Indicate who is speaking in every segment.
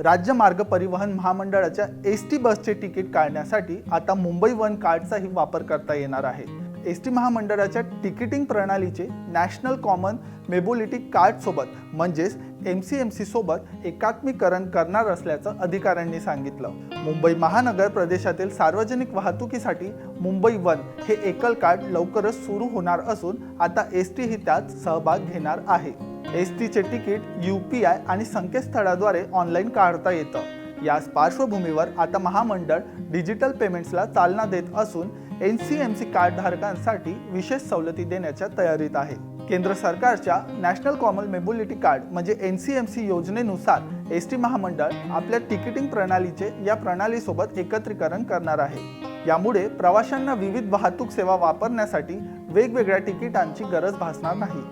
Speaker 1: राज्य मार्ग परिवहन महामंडळाच्या एस टी बसचे तिकीट काढण्यासाठी आता मुंबई वन कार्डचाही वापर करता येणार आहे. एस टी महामंडळाच्या तिकिटिंग प्रणालीचे नॅशनल कॉमन मेबोलिटी कार्डसोबत म्हणजेच एम सी एम सीसोबत एकात्मीकरण करणार असल्याचं अधिकाऱ्यांनी सांगितलं. मुंबई महानगर प्रदेशातील सार्वजनिक वाहतुकीसाठी मुंबई वन हे एकल कार्ड लवकरच सुरू होणार असून आता एस टी ही त्यात सहभाग घेणार आहे. एस टीचे तिकीट यू पी आय आणि संकेतस्थळाद्वारे ऑनलाईन काढता येतं. याच पार्श्वभूमीवर आता महामंडळ डिजिटल पेमेंट्सला चालना देत असून एन सी एम सी कार्डधारकांसाठी विशेष सवलती देण्याच्या तयारीत आहे. केंद्र सरकारच्या नॅशनल कॉमन मेबोलिटी कार्ड म्हणजे एन सी एम सी योजनेनुसार एस टी महामंडळ आपल्या तिकिटिंग प्रणालीचे या प्रणालीसोबत एकत्रीकरण करणार आहे. यामुळे प्रवाशांना विविध वाहतूक सेवा वापरण्यासाठी वेगवेगळ्या तिकिटांची गरज भासणार नाही.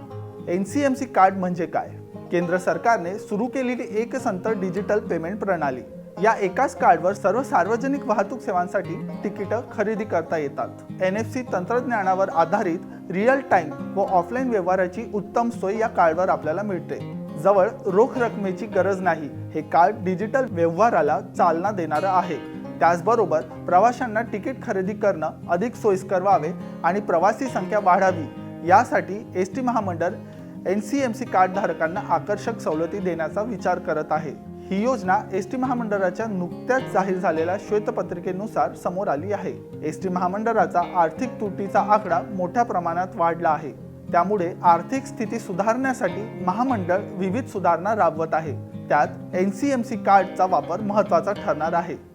Speaker 1: N C M C card म्हणजे काय? केंद्र सरकारने सुरू केलेली एकसंत डिजिटल पेमेंट प्रणाली. या एकाच कार्डवर सर्व सार्वजनिक वाहतूक सेवांसाठी तिकीटं खरेदी करता येतात. एन एफ सी तंत्रज्ञानावर आधारित रिअल टाईम व ऑफलाईन व्यवहाराची उत्तम सोय या कार्डवर आपल्याला मिळते. जवळ रोख रकमेची गरज नाही हे कार्ड डिजिटल व्यवहाराला चालना देणारं आहे. त्याचबरोबर प्रवाशांना तिकीट खरेदी करणं अधिक सोयीस्कर व्हावे आणि प्रवासी संख्या वाढावी. यासाठी एस टी महामंडळ एन सी एम सी कार्डधारकांना आकर्षक सवलती देण्याचा विचार करत आहे. ही योजना एस टी महामंडळाच्या नुकत्याच जाहीर झालेल्या श्वेतपत्रिकेनुसार समोर आली आहे. एस टी महामंडळाचा आर्थिक तुटीचा आकडा मोठ्या प्रमाणात वाढला आहे. त्यामुळे आर्थिक स्थिती सुधारण्यासाठी महामंडळ विविध सुधारणा राबवत आहे. त्यात एन सी एम सी कार्डचा वापर महत्त्वाचा ठरणार आहे.